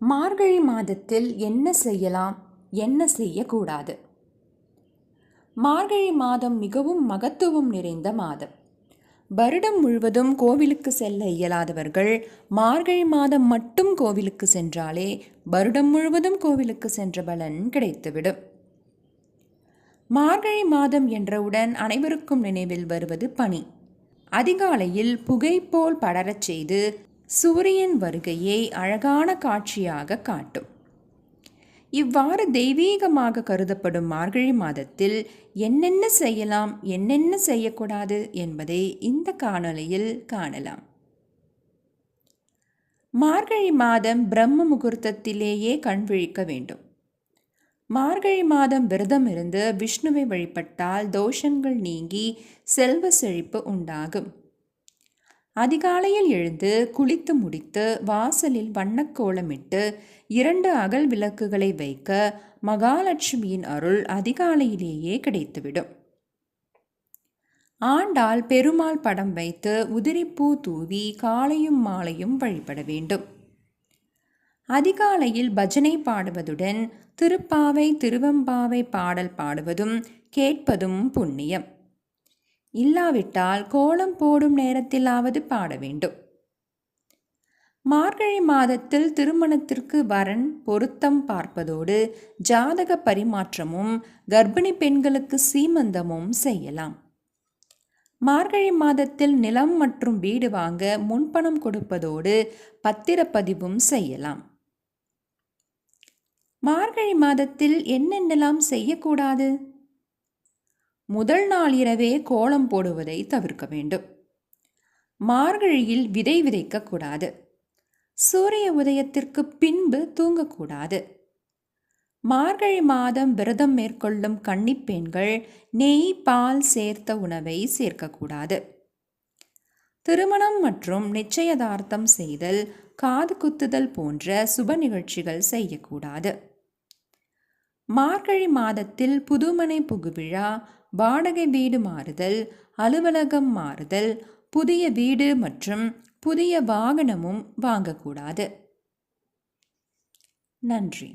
மார்கழி மாதத்தில் என்ன செய்யலாம்? என்ன செய்யக்கூடாது? மார்கழி மாதம் மிகவும் மகத்துவம் நிறைந்த மாதம். வருடம் முழுவதும் கோவிலுக்கு செல்ல இயலாதவர்கள் மார்கழி மாதம் மட்டும் கோவிலுக்கு சென்றாலே வருடம் முழுவதும் கோவிலுக்கு சென்ற பலன் கிடைத்துவிடும். மார்கழி மாதம் என்றவுடன் அனைவருக்கும் நினைவில் வருவது பனி அதிகாலையில் புகை போல் படரச் செய்து சூரியன் வருகையை அழகான காட்சியாக காட்டும். இவ்வாறு தெய்வீகமாக கருதப்படும் மார்கழி மாதத்தில் என்னென்ன செய்யலாம் என்னென்ன செய்யக்கூடாது என்பதை இந்த காணொலியில் காணலாம். மார்கழி மாதம் பிரம்ம முகூர்த்தத்திலேயே கண் விழிக்க வேண்டும். மார்கழி மாதம் விரதம் இருந்து விஷ்ணுவை வழிபட்டால் தோஷங்கள் நீங்கி செல்வ செழிப்பு உண்டாகும். அதிகாலையில் எழுந்து குளித்து முடித்து வாசலில் வண்ணக்கோலமிட்டு இரண்டு அகல் விளக்குகளை வைக்க மகாலட்சுமியின் அருள் அதிகாலையிலேயே கிடைத்துவிடும். ஆண்டாள் பெருமாள் படம் வைத்து உதிரிப்பூ தூவி காலையும் மாலையும் வழிபட வேண்டும். அதிகாலையில் பஜனை பாடுவதுடன் திருப்பாவை திருவம்பாவை பாடல் பாடுவதும் கேட்பதும் புண்ணியம். இல்லாவிட்டால் கோலம் போடும் நேரத்திலாவது பாட வேண்டும். மார்கழி மாதத்தில் திருமணத்திற்கு வரன் பொருத்தம் பார்ப்பதோடு ஜாதக பரிமாற்றமும் கர்ப்பிணி பெண்களுக்கு சீமந்தமும் செய்யலாம். மார்கழி மாதத்தில் நிலம் மற்றும் வீடு வாங்க முன்பணம் கொடுப்பதோடு பத்திரப்பதிவும் செய்யலாம். மார்கழி மாதத்தில் என்னென்னலாம் செய்யக்கூடாது? முதல் நாள் இரவே கோலம் போடுவதை தவிர்க்க வேண்டும். மார்கழியில் விதை விதைக்கக்கூடாது சூரிய உதயத்திற்கு பின்பு தூங்கக்கூடாது. மார்கழி மாதம் விரதம் மேற்கொள்ளும் கன்னிப்பெண்கள் நெய் பால் சேர்த்த உணவை சேர்க்கக்கூடாது. திருமணம் மற்றும் நிச்சயதார்த்தம் செய்தல் காது குத்துதல் போன்ற சுப நிகழ்ச்சிகள் செய்யக்கூடாது. மார்கழி மாதத்தில் புதுமனை புகுவிழா வாடகை வீடு மாறுதல் அலுவலகம் மாறுதல் புதிய வீடு மற்றும் புதிய வாகனமும் வாங்கக்கூடாது. நன்றி.